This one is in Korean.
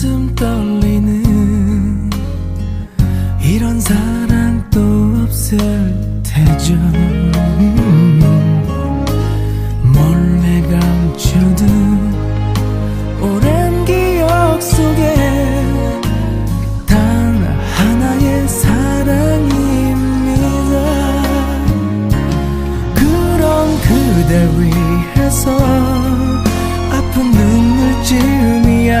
가슴 떨리는 이런 사랑 또 없을 테죠. 몰래 감추둔 오랜 기억 속에 단 하나의 사랑입니다. 그런 그댈 위해서 아픈 눈물쯤이야